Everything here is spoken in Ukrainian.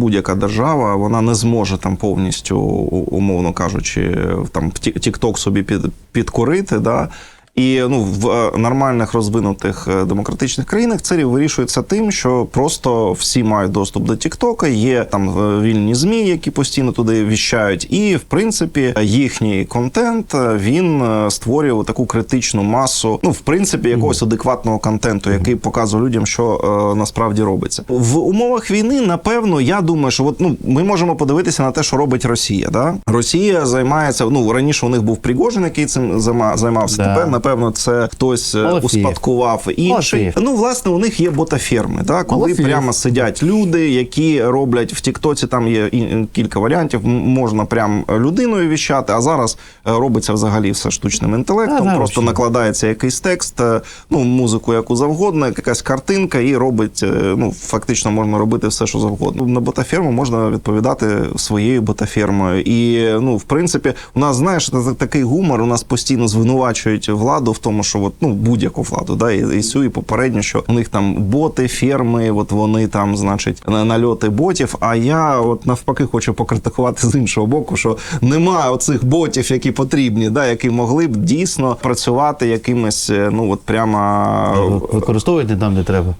будь-яка держава вона не зможе там повністю, умовно кажучи, там TikTok собі під, підкорити. Да? І ну, в е, нормальних розвинутих е, демократичних країнах це вирішується тим, що просто всі мають доступ до Тіктока, є там е, вільні змі, які постійно туди віщають, і в принципі їхній контент він створює таку критичну масу, ну в принципі, якогось адекватного контенту, який показує людям, що е, насправді робиться в умовах війни. Напевно, я думаю, що от ну ми можемо подивитися на те, що робить Росія. Да? Росія займається. Ну раніше у них був Пригожин, який цим займа- займався. Да. Тепер напевно це хтось е, успадкував інший. Ну, власне, у них є ботаферми, да, коли Малафєєв. прямо сидять люди, які роблять в Тіктоці. Там є кілька варіантів. Можна прям людиною віщати, а зараз е, робиться взагалі все штучним інтелектом. Да, Просто накладається якийсь текст, е, ну музику яку завгодно, якась картинка, і робить. е, Ну фактично можна робити все, що завгодно. На ботаферму можна відповідати своєю ботафермою. І ну, в принципі, у нас знаєш та- такий гумор. У нас постійно звинувачують владу в тому, що от, ну будь-яку владу, да, і, і цю, і попередню, що у них там боти, ферми, от вони там, значить, нальоти ботів. А я от навпаки хочу покритикувати з іншого боку, що немає оцих ботів, які потрібні, да, які могли б дійсно працювати якимось, е, ну от прямо Використовувати там не треба.